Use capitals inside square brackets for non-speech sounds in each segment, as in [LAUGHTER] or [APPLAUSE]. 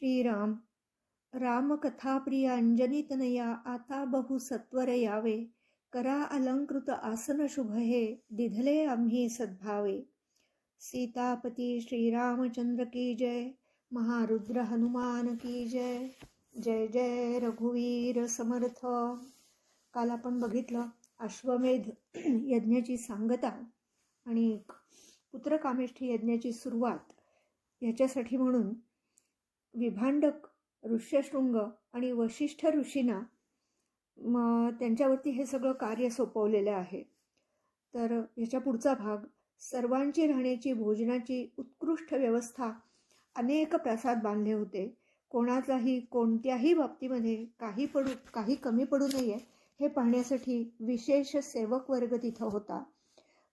श्रीराम. रामकथाप्रिय अंजनीतनया आता बहु सत्वर यावे. करा अलंकृत आसन शुभ हे दिधले आम्ही सद्भावे. सीतापती श्रीरामचंद्र की जय. महारुद्र हनुमान की जय. जय जय रघुवीर समर्थ. काल आपण बघितलं अश्वमेध [CLEARS THROAT] यज्ञाची सांगता आणि पुत्रकामेष्ठी यज्ञाची सुरुवात याच्यासाठी म्हणून विभांडक ऋष्यशृंग आणि वशिष्ठ ऋषींना म त्यांच्यावरती हे सगळं कार्य सोपवलेलं आहे. तर ह्याच्या पुढचा भाग सर्वांची राहण्याची भोजनाची उत्कृष्ट व्यवस्था अनेक प्रसाद बांधले होते. कोणाचाही कोणत्याही बाबतीमध्ये काही पडू काही कमी पडू नये हे पाहण्यासाठी विशेष सेवक वर्ग तिथं होता.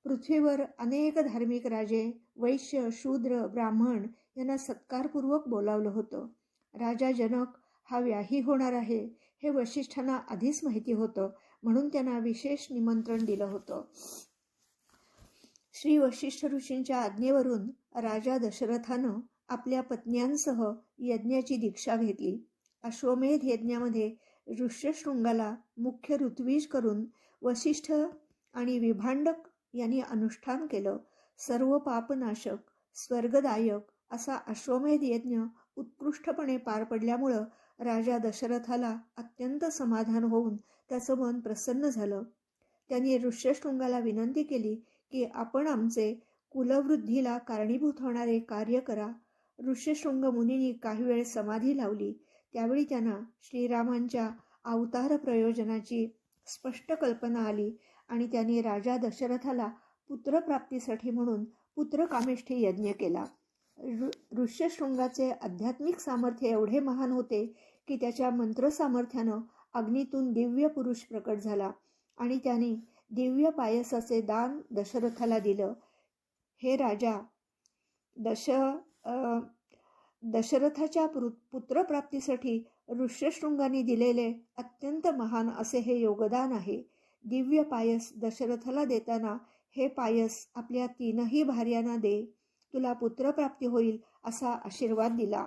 पृथ्वीवर अनेक धार्मिक राजे वैश्य शूद्र ब्राह्मण यांना सत्कारपूर्वक बोलावलं होतं. राजा जनक हा व्याही होणार आहे हे वशिष्ठांना आधीच माहिती होतं म्हणून त्यांना विशेष निमंत्रण दिलं होतं. श्री वशिष्ठ ऋषींच्या आज्ञेवरून राजा दशरथानं आपल्या पत्न्यांसह यज्ञाची दीक्षा घेतली. अश्वमेध यज्ञामध्ये ऋष्यशृंगाला मुख्य ऋत्विज करून वशिष्ठ आणि विभांडक यांनी अनुष्ठान केलं. सर्व पापनाशक स्वर्गदायक असा अश्वमेध यज्ञ उत्कृष्टपणे पार पडल्यामुळं राजा दशरथाला अत्यंत समाधान होऊन त्याचं मन प्रसन्न झालं. त्यांनी ऋष्यशृंगाला विनंती केली की आपण आमचे कुलवृद्धीला कारणीभूत होणारे कार्य करा. ऋष्यशृंग मुनींनी काही वेळ समाधी लावली. त्यावेळी त्यांना श्रीरामांच्या अवतार प्रयोजनाची स्पष्ट कल्पना आली आणि त्यांनी राजा दशरथाला पुत्रप्राप्तीसाठी म्हणून पुत्रकामेष्ठी यज्ञ केला. ऋष्यशृंगाचे आध्यात्मिक सामर्थ्य एवढे महान होते की त्याच्या मंत्रसामर्थ्यानं अग्नीतून दिव्य पुरुष प्रकट झाला आणि त्याने दिव्य पायसाचे दान दशरथाला दिलं. हे राजा दश दशरथाच्या पुत्रप्राप्तीसाठी ऋष्यशृंगाने दिलेले अत्यंत महान असे हे योगदान आहे. दिव्य पायस दशरथाला देताना हे पायस आपल्या तीनही भार्यांना दे. तुला पुत्रप्राप्ती होईल असा आशीर्वाद दिला.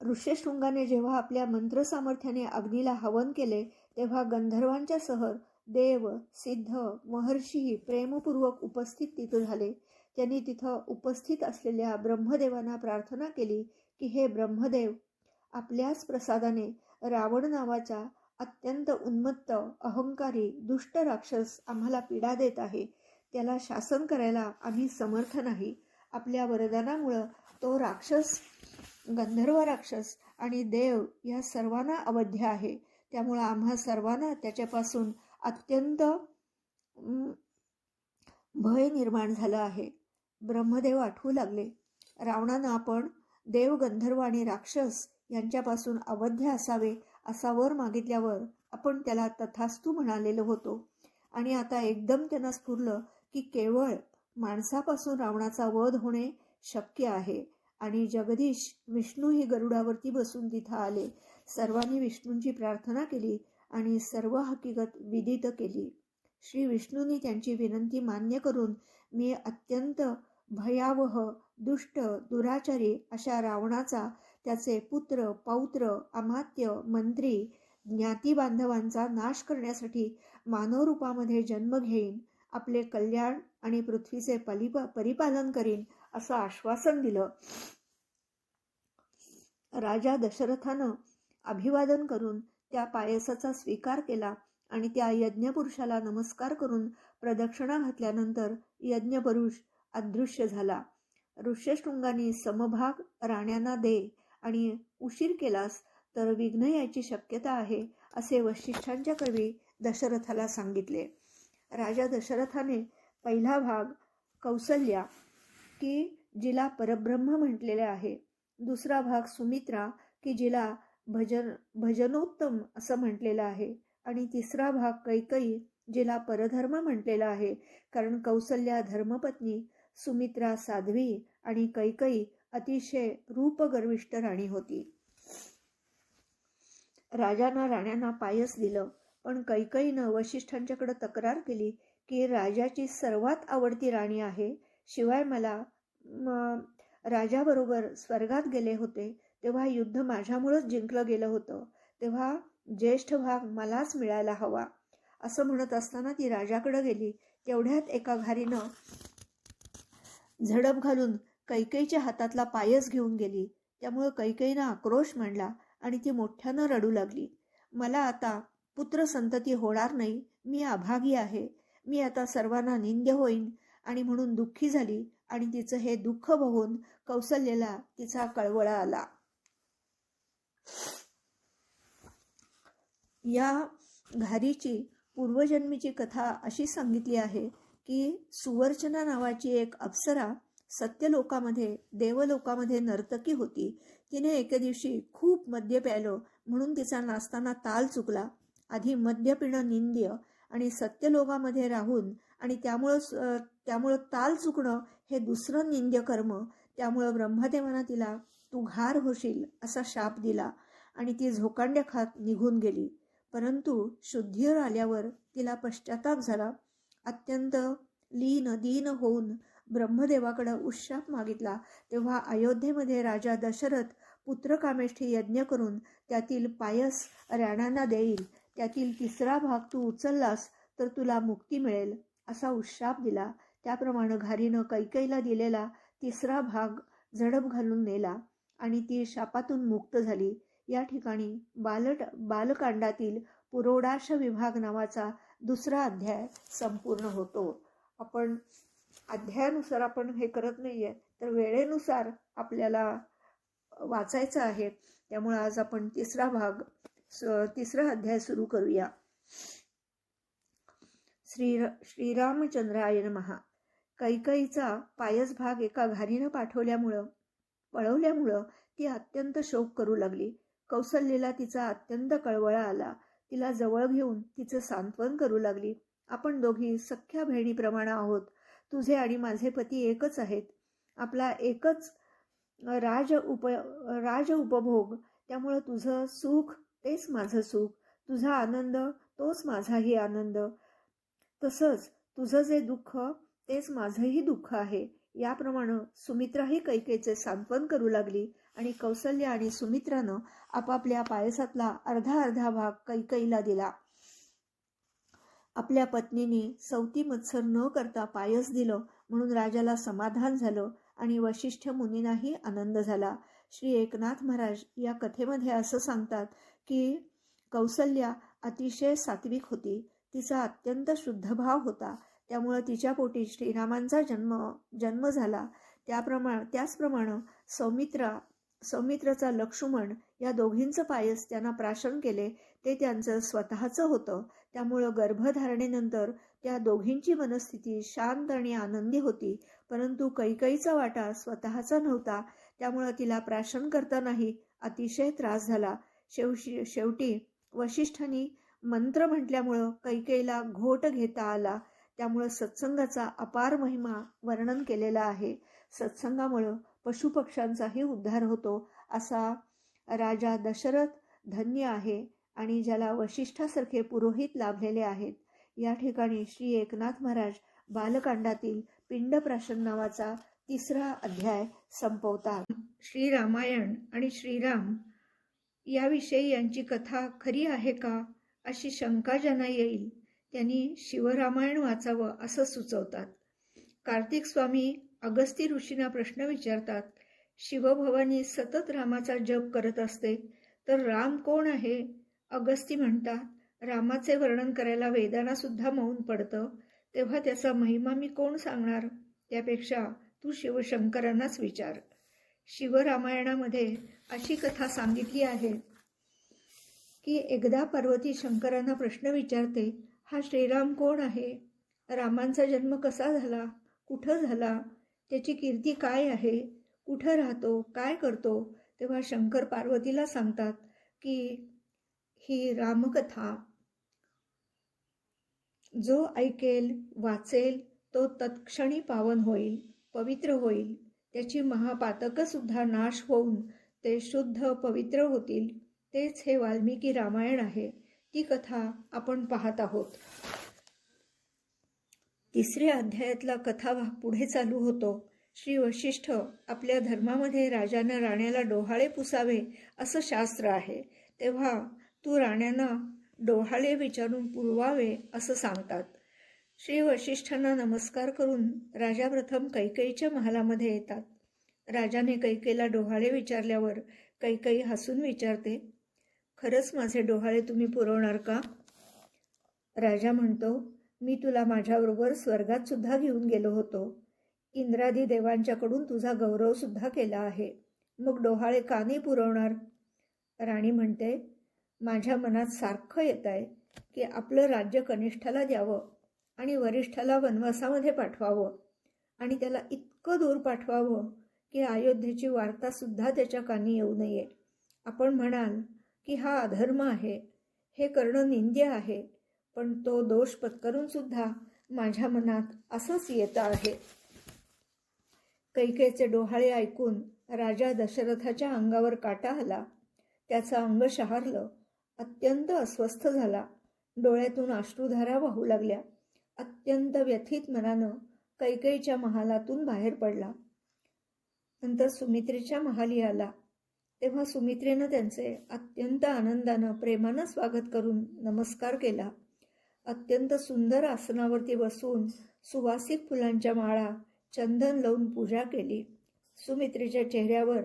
ऋष्यशृंगाने जेव्हा आपल्या मंत्र सामर्थ्याने अग्नीला हवन केले तेव्हा गंधर्वांच्या सहर देव सिद्ध महर्षीही प्रेमपूर्वक उपस्थित तिथं झाले त्यांनी तिथं उपस्थित असलेल्या ब्रह्मदेवांना प्रार्थना केली की हे ब्रह्मदेव आपल्याच प्रसादाने रावण नावाचा अत्यंत उन्मत्त अहंकारी दुष्ट राक्षस आम्हाला पीडा देत आहे. त्याला शासन करायला आम्ही समर्थ नाही. आपल्या वरदानामुळं तो राक्षस गंधर्व राक्षस आणि देव या सर्वांना अवध्य आहे. त्यामुळं आम्हा सर्वांना त्याच्यापासून अत्यंत भय निर्माण झालं आहे. ब्रह्मदेव आठवू लागले. रावणानं आपण देव गंधर्व आणि राक्षस यांच्यापासून अवध्य असावे असा वर मागितल्यावर आपण त्याला तथास्तू म्हणालेलो होतो. आणि आता एकदम त्यांना स्फुरलं की केवळ माणसापासून रावणाचा वध होणे शक्य आहे. आणि जगदीश विष्णू ही गरुडावरती बसून तिथं आले. सर्वांनी विष्णूंची प्रार्थना केली आणि सर्व हकीकत विदित केली. श्री विष्णूंनी त्यांची विनंती मान्य करून मी अत्यंत भयावह दुष्ट दुराचारी अशा रावणाचा त्याचे पुत्र पौत्र अमात्य मंत्री ज्ञाती बांधवांचा नाश करण्यासाठी मानव रूपामध्ये जन्म घेईन. आपले कल्याण आणि पृथ्वीचे पलिप परिपालन करीन असं आश्वासन दिलं. राजा दशरथानं अभिवादन करून त्या पायसाचा स्वीकार केला आणि त्या यज्ञपुरुषाला नमस्कार करून प्रदक्षिणा घातल्यानंतर यज्ञपुरुष अदृश्य झाला. ऋष्यशृंगाने समभाग राण्यांना दे आणि उशीर केलास तर विघ्न यायची शक्यता आहे असे वशिष्ठांच्या कवी दशरथाला सांगितले. राजा दशरथाने पहिला भाग कौसल्या की जिला परब्रह्म म्हटलेले आहे. दुसरा भाग सुमित्रा की जिला भजन भजनोत्तम असं म्हटलेलं आहे. आणि तिसरा भाग कैकई जिला परधर्म म्हटलेला आहे. कारण कौसल्या धर्मपत्नी सुमित्रा साध्वी आणि कैकई अतिशय रूपगर्विष्ट राणी होती. राजांना राण्यांना पायस दिलं. पण कैकईनं वशिष्ठांच्याकडे तक्रार केली की राजाची सर्वात आवडती राणी आहे. शिवाय मला राजाबरोबर स्वर्गात गेले होते तेव्हा युद्ध माझ्यामुळंच जिंकलं गेलं होतं. तेव्हा ज्येष्ठ भाग मलाच मिळायला हवा. असं म्हणत असताना ती राजाकडे गेली. तेवढ्यात एका घारीनं झडप घालून कैकेईच्या हातातला पायस घेऊन गेली. त्यामुळं कैकेईनं आक्रोश मांडला आणि ती मोठ्यानं रडू लागली. मला आता पुत्र संतती होणार नाही मी अभागी आहे. मी आता सर्वांना निंद्य होईन आणि म्हणून दुःखी झाली आणि तिचं हे दुःख बघून कौसल्यला तिचा कळवळा आला. या घारीची पूर्वजन्मीची कथा अशी सांगितली आहे की सुवर्चना नावाची एक अप्सरा सत्यलोकामध्ये देवलोकामध्ये नर्तकी होती. तिने एके दिवशी खूप मद्य प्यायलो म्हणून तिचा नाचताना ताल चुकला. आधी मद्य पिणं निंद्य आणि सत्यलोकामध्ये राहून आणि त्यामुळं त्यामुळं ताल चुकणं हे दुसरं निंद्य कर्म त्यामुळं ब्रह्मदेवानं तिला तू घार होशील असा शाप दिला आणि ती झोकांड्या खात निघून गेली. परंतु शुद्धीवर आल्यावर तिला पश्चाताप झाला. अत्यंत लीन दीन होऊन ब्रह्मदेवाकडं उशाप मागितला. तेव्हा अयोध्येमध्ये राजा दशरथ पुत्रकामेष्ठी यज्ञ करून त्यातील पायस राणांना देईल. त्यातील तिसरा भाग तू उचललास तर तुला मुक्ती मिळेल असा उशाप दिला. त्याप्रमाणे घारीनं कैकईला दिलेला तिसरा भाग झडप घालून नेला आणि ती शापातून मुक्त झाली. या ठिकाणी बालट बालकांडातील पुरोडाश विभाग नावाचा दुसरा अध्याय संपूर्ण होतो. आपण अध्यायानुसार आपण हे करत नाही आहे तर वेळेनुसार आपल्याला वाचायचं आहे. त्यामुळे आज आपण तिसरा भाग तिसरा अध्याय सुरू करूया. श्री श्रीरामचंद्राय महा कैकईचा पायस भाग एका घारीनं पाठवल्यामुळं पळवल्यामुळं ती अत्यंत शोक करू लागली. कौसल्येला तिचा अत्यंत कळवळा आला. तिला जवळ घेऊन तिचं सांत्वन करू लागली. आपण दोघी सख्या बहिणीप्रमाणे आहोत. तुझे आणि माझे पती एकच आहेत. आपला एकच राज उप राज उपभोग. त्यामुळं तुझं सुख तेच माझं सुख तुझा आनंद तोच माझाही आनंद. तसंच तुझं जे दुःख तेच माझंही दुःख आहे. याप्रमाणे सुमित्राही कैकेचे सांत्वन करू लागली आणि कौसल्य आणि सुमित्रानं आपापल्या पायसातला अर्धा अर्धा भाग कैकईला दिला. आपल्या पत्नीने सवती मत्सर न करता पायस दिलं म्हणून राजाला समाधान झालं आणि वशिष्ठ मुनींनाही आनंद झाला. श्री एकनाथ महाराज या कथेमध्ये असं सांगतात की कौसल्या अतिशय सात्विक होती. तिचा अत्यंत शुद्ध भाव होता. त्यामुळं तिच्या पोटी श्रीरामांचा जन्म जन्म झाला. त्याप्रमाणे त्याचप्रमाणे सौमित्रा सौमित्राचा लक्ष्मण या दोघींचं पायस त्यांना प्राशन केले. ते त्यांचं स्वतःचं होतं. त्यामुळं गर्भधारणेनंतर त्या दोघींची मनस्थिती शांत आणि आनंदी होती. परंतु कैकईचा वाटा स्वतःचा नव्हता. त्यामुळं तिला प्राशन करतानाही अतिशय त्रास झाला. शेवशी शेवटी वशिष्ठांनी मंत्र म्हटल्यामुळं कैकेईला घोट घेता आला. त्यामुळं सत्संगाचा अपार महिमा वर्णन केलेला आहे. सत्संगामुळं पशुपक्ष्यांचाही उद्धार होतो असा राजा दशरथ धन्य आहे आणि ज्याला वशिष्ठासारखे पुरोहित लाभलेले आहेत. या ठिकाणी श्री एकनाथ महाराज बालकांडातील पिंडप्राशन नावाचा तिसरा अध्याय संपवतात. श्री रामायण आणि श्रीराम याविषयी यांची कथा खरी आहे का अशी शंका ज्यांना येईल त्यांनी शिवरामायण वाचावं असं सुचवतात. कार्तिक स्वामी अगस्ती ऋषींना प्रश्न विचारतात शिवभवानी सतत रामाचा जप करत असते तर राम कोण आहे? अगस्ती म्हणतात रामाचे वर्णन करायला वेदांना सुद्धा मौन पडतं तेव्हा त्याचा महिमा मी कोण सांगणार? त्यापेक्षा तू शिवशंकरांनाच विचार. शिवरामायणामध्ये अशी कथा सांगितली आहे की एकदा पार्वती शंकरांना प्रश्न विचारते हा श्रीराम कोण आहे? रामांचा जन्म कसा झाला? कुठं झाला? त्याची कीर्ती काय आहे? कुठं राहतो? काय करतो? तेव्हा शंकर पार्वतीला सांगतात की ही रामकथा. जो ऐकेल वाचेल तो तत्क्षणी पावन होईल पवित्र होईल. त्याची महापातकसुद्धा नाश होऊन ते शुद्ध पवित्र होतील तेच हे वाल्मिकी रामायण आहे. ती कथा आपण पाहत आहोत. तिसऱ्या अध्यायातला कथा पुढे चालू होतो. श्री वशिष्ठ आपल्या धर्मामध्ये राजानं राण्याला डोहाळे पुसावे असं शास्त्र आहे. तेव्हा तू राण्यांना डोहाळे विचारून पुरवावे असं सांगतात. श्री वशिष्ठांना नमस्कार करून राजा प्रथम कैकेयीच्या महालामध्ये येतात. राजाने कैकेला डोहाळे विचारल्यावर कैकेयी हसून विचारते खरंच माझे डोहाळे तुम्ही पुरवणार का? राजा म्हणतो मी तुला माझ्याबरोबर स्वर्गात सुद्धा घेऊन गेलो होतो. इंद्रादी देवांच्याकडून तुझा गौरव सुद्धा केला आहे. मग डोहाळे का नाही पुरवणार? राणी म्हणते माझ्या मनात सारखं येत आहे की आपलं राज्य कनिष्ठाला द्यावं. आणि वरिष्ठाला वनवासामध्ये पाठवावं. आणि त्याला इतकं दूर पाठवावं की अयोध्येची वार्तासुद्धा त्याच्या कानी येऊ नये. आपण म्हणाल की हा अधर्म आहे. हे करणं निंद्य आहे. पण तो दोष पत्करूनसुद्धा माझ्या मनात असंच येतं आहे. कैकेचे डोहाळे ऐकून राजा दशरथाच्या अंगावर काटा आला. त्याचं अंग शहारलं. अत्यंत अस्वस्थ झाला. डोळ्यातून अश्रुधारा वाहू लागल्या. अत्यंत व्यथित मनानं कैकेयीच्या महालातून बाहेर पडला. नंतर सुमित्रेच्या महाली आला. तेव्हा सुमित्रेनं त्यांचे अत्यंत आनंदानं प्रेमानं स्वागत करून नमस्कार केला. अत्यंत सुंदर आसनावरती बसून सुवासिक फुलांच्या माळा चंदन लावून पूजा केली. सुमित्रेच्या चेहऱ्यावर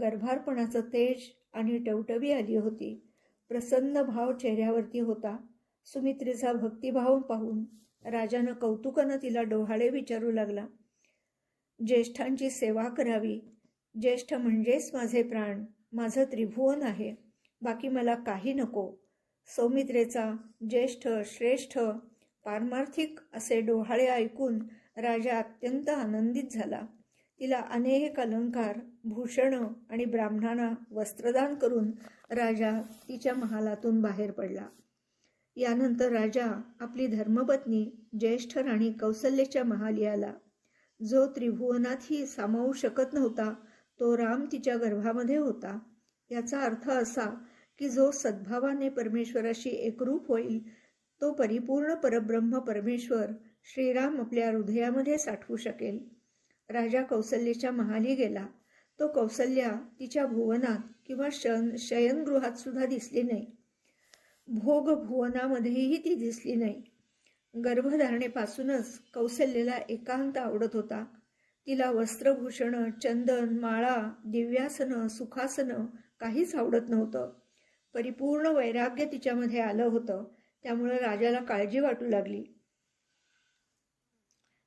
गर्भारपणाचं तेज आणि टवटवी आली होती. प्रसन्न भाव चेहऱ्यावरती होता. सुमित्रेचा भक्तिभाव पाहून राजानं कौतुकानं तिला डोहाळे विचारू लागला. ज्येष्ठांची सेवा करावी. ज्येष्ठ म्हणजेच माझे प्राण. माझं त्रिभुवन आहे. बाकी मला काही नको. सौमित्रेचा ज्येष्ठ श्रेष्ठ पारमार्थिक असे डोहाळे ऐकून राजा अत्यंत आनंदित झाला. तिला अनेक अलंकार भूषणं आणि ब्राह्मणांना वस्त्रदान करून राजा तिच्या महालातून बाहेर पडला. यानंतर राजा आपली धर्मपत्नी ज्येष्ठ राणी कौसल्येच्या महाली आला जो त्रिभुवनातही सामावू शकत नव्हता तो राम तिच्या गर्भामध्ये होता. याचा अर्थ असा की जो सद्भावाने परमेश्वराशी एकरूप होईल तो परिपूर्ण परब्रह्म परमेश्वर श्रीराम आपल्या हृदयामध्ये साठवू शकेल. राजा कौसल्येच्या महाली गेला तो कौसल्या तिच्या भुवनात किंवा शन शयनगृहात सुद्धा दिसली नाही. भोग भुवनामध्येही ती दिसली नाही. गर्भधारणेपासूनच कौशल्यला एकांत आवडत होता. तिला वस्त्रभूषणं चंदन माळा दिव्यासनं सुखासनं काहीच आवडत नव्हतं. परिपूर्ण वैराग्य तिच्यामध्ये आलं होतं. त्यामुळे राजाला काळजी वाटू लागली.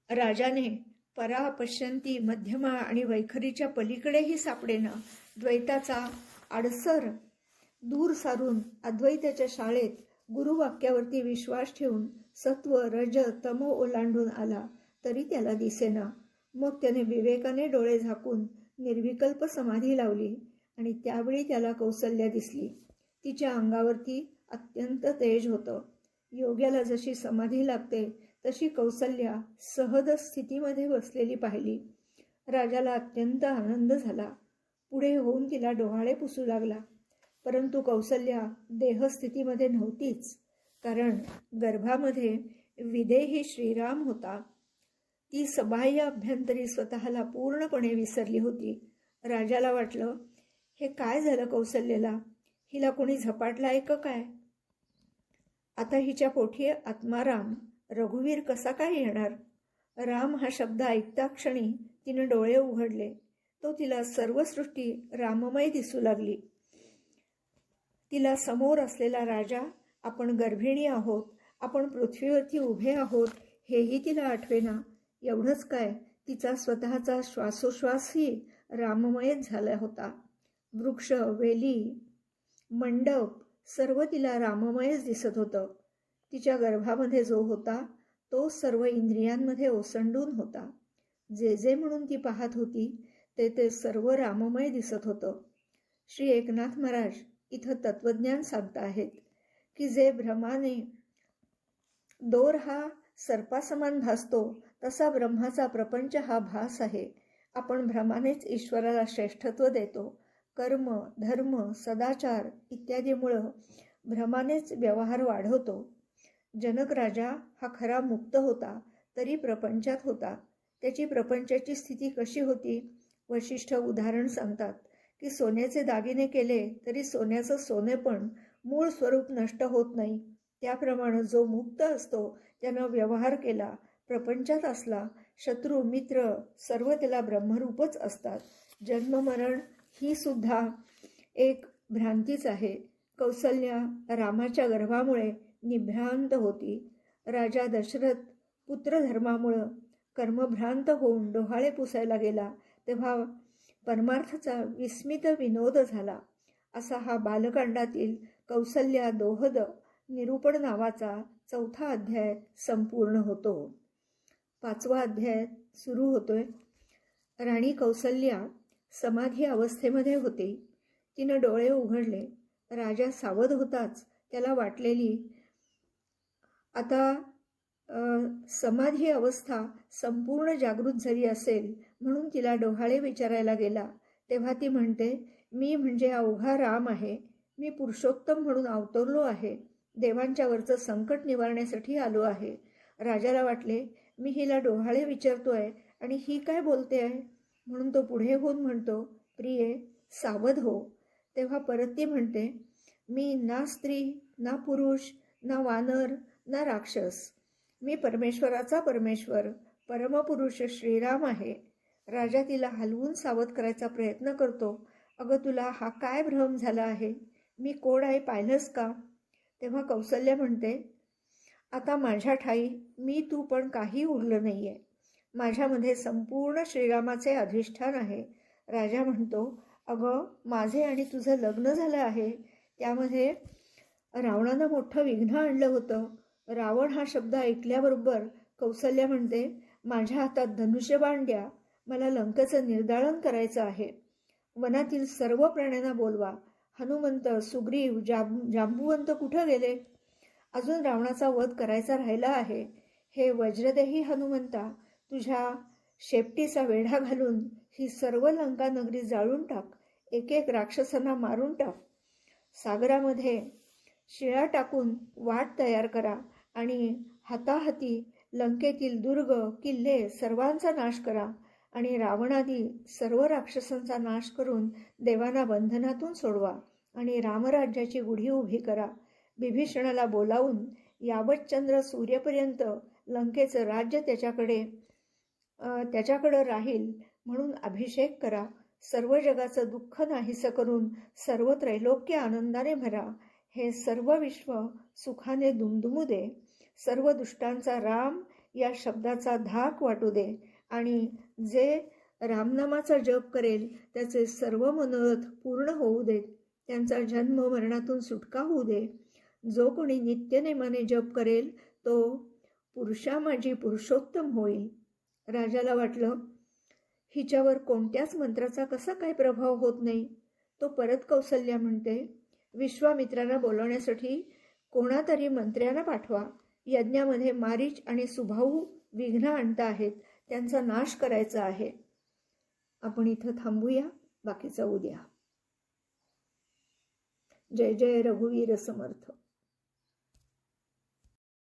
राजाने परा पश्यंती मध्यमा आणि वैखरीच्या पलीकडेही सापडेना द्वैताचा आडसर दूर सारून अद्वैताच्या शाळेत गुरुवाक्यावरती विश्वास ठेवून सत्व रज तमो ओलांडून आला तरी त्याला दिसेना. मग त्याने विवेकाने डोळे झाकून निर्विकल्प समाधी लावली आणि त्यावेळी त्याला कौसल्य दिसली. तिच्या अंगावरती अत्यंत तेज होतं. योग्याला जशी समाधी लागते तशी कौसल्या सहज स्थितीमध्ये बसलेली पाहिली. राजाला अत्यंत आनंद झाला. पुढे होऊन तिला डोहाळे पुसू लागला. परंतु कौसल्या देहस्थितीमध्ये नव्हतीच कारण गर्भामध्ये विदेही श्रीराम होता. ती सबाह्य अभ्यंतरी स्वतःला पूर्णपणे विसरली होती. राजाला वाटलं हे काय झालं कौसल्यला? हिला कोणी झपाटलं आहे काय? आता हिच्या पोठी आत्माराम रघुवीर कसा काय येणार? राम हा शब्द ऐकता क्षणी तिने डोळे उघडले. तो तिला सर्व सृष्टी राममय दिसू लागली. तिला समोर असलेला राजा आपण गर्भिणी आहोत आपण पृथ्वीवरती उभे आहोत हेही तिला आठवेना. एवढंच काय तिचा स्वतःचा श्वासोश्वासही राममयच झाला होता. वृक्ष वेली मंडप सर्व तिला राममयच दिसत होतं. तिच्या गर्भामध्ये जो होता तो सर्व इंद्रियांमध्ये ओसंडून होता. जे जे म्हणून ती पाहत होती ते ते सर्व राममय दिसत होतं. श्री एकनाथ महाराज इथं तत्वज्ञान सांगत आहेत की जे भ्रमाने दोर हा सर्पासमान भासतो तसा ब्रह्माचा प्रपंच हा भास आहे. आपण भ्रमानेच ईश्वराला श्रेष्ठत्व देतो. कर्म धर्म सदाचार इत्यादीमुळं भ्रमानेच व्यवहार वाढवतो. जनक राजा हा खरा मुक्त होता तरी प्रपंचात होता. त्याची प्रपंचाची स्थिती कशी होती? वशिष्ठ उदाहरण सांगतात. की सोन्याचे दागिने केले तरी सोन्याचं सोने पण मूळ स्वरूप नष्ट होत नाही. त्याप्रमाणे जो मुक्त असतो त्यानं व्यवहार केला प्रपंचात असला शत्रू मित्र सर्व त्याला ब्रह्मरूपच असतात. जन्ममरण ही सुद्धा एक भ्रांतीच आहे. कौसल्या रामाच्या गर्भामुळे निभ्रांत होती. राजा दशरथ पुत्रधर्मामुळं कर्मभ्रांत होऊन डोहाळे पुसायला गेला. तेव्हा परमार्थचा विस्मित विनोद झाला. असा हा बालकांडातील कौसल्या दोहद निरूपण नावाचा चौथा अध्याय संपूर्ण होतो. पाचवा अध्याय सुरू होतोय. राणी कौसल्या समाधी अवस्थेमध्ये होती. तिनं डोळे उघडले. राजा सावध होताच त्याला वाटलेली आता समाधी अवस्था संपूर्ण जागृत झाली असेल म्हणून तिला डोहाळे विचारायला गेला. तेव्हा ती म्हणते मी म्हणजे अवघा राम आहे. मी पुरुषोत्तम म्हणून अवतरलो आहे. देवांच्या वरचं संकट निवारण्यासाठी आलो आहे. राजाला वाटले मी हिला डोहाळे विचारतोय आणि ही काय बोलते आहे? म्हणून तो पुढे होऊन म्हणतो प्रिये सावध हो. तेव्हा परत ती म्हणते मी ना स्त्री ना पुरुष ना वानर ना राक्षस. मी परमेश्वराचा परमेश्वर परमपुरुष श्रीराम आहे. राजा तिला हलवून सावध करायचा प्रयत्न करतो. अगं तुला हा काय भ्रम झाला आहे? मी कोण आहे पाहिलंस का? तेव्हा कौसल्य म्हणते आता माझ्या ठाई मी तू पण काही उरलं नाही आहे माझ्यामध्ये संपूर्ण श्रीरामाचे अधिष्ठान आहे. राजा म्हणतो अगं माझे आणि तुझं लग्न झालं आहे. त्यामध्ये रावणानं मोठं विघ्न आणलं होतं. रावण हा शब्द ऐकल्याबरोबर कौसल्या म्हणते माझ्या हातात धनुष्यबाण द्या मला लंकेचं निर्दाळन करायचं आहे. वनातील सर्व प्राण्यांना बोलवा. हनुमंत सुग्रीव जाब जांबुवंत कुठं गेले? अजून रावणाचा वध करायचा राहिला आहे. हे वज्रदेही हनुमंता तुझ्या शेपटीचा वेढा घालून ही सर्व लंका नगरी जाळून टाक. एक एक राक्षसांना मारून टाक. सागरामध्ये शिळा टाकून वाट तयार करा. आणि हाताहाती लंकेतील दुर्ग किल्ले सर्वांचा नाश करा आणि रावणादी सर्व राक्षसांचा नाश करून देवांना बंधनातून सोडवा आणि रामराज्याची गुढी उभी करा. बिभीषणाला बोलावून यावतचंद्र सूर्यपर्यंत लंकेचं राज्य त्याच्याकडे त्याच्याकडं राहील म्हणून अभिषेक करा. सर्व जगाचं दुःख नाहीसं करून सर्व त्रैलोक्य आनंदाने भरा. हे सर्व विश्व सुखाने दुमदुमू दे. सर्व दुष्टांचा राम या शब्दाचा धाक वाटू दे. आणि जे रामनामाचा जप करेल त्याचे सर्व मनोरथ पूर्ण होऊ देत. त्यांचा जन्म मरणातून सुटका होऊ दे. जो कोणी नित्यनेमाने जप करेल तो पुरुषा माझी पुरुषोत्तम होईल. राजाला वाटलं हिच्यावर कोणत्याच मंत्राचा कसा काय प्रभाव होत नाही? तो परत कौसल्या म्हणते विश्वामित्रांना बोलवण्यासाठी कोणातरी मंत्र्यांना पाठवा. यज्ञामध्ये मारीच आणि सुभाऊ विघ्न आणता आहेत त्यांचा नाश करायचा आहे. आपण इथं थांबूया बाकीचा उद्या जय जय रघुवीर समर्थ.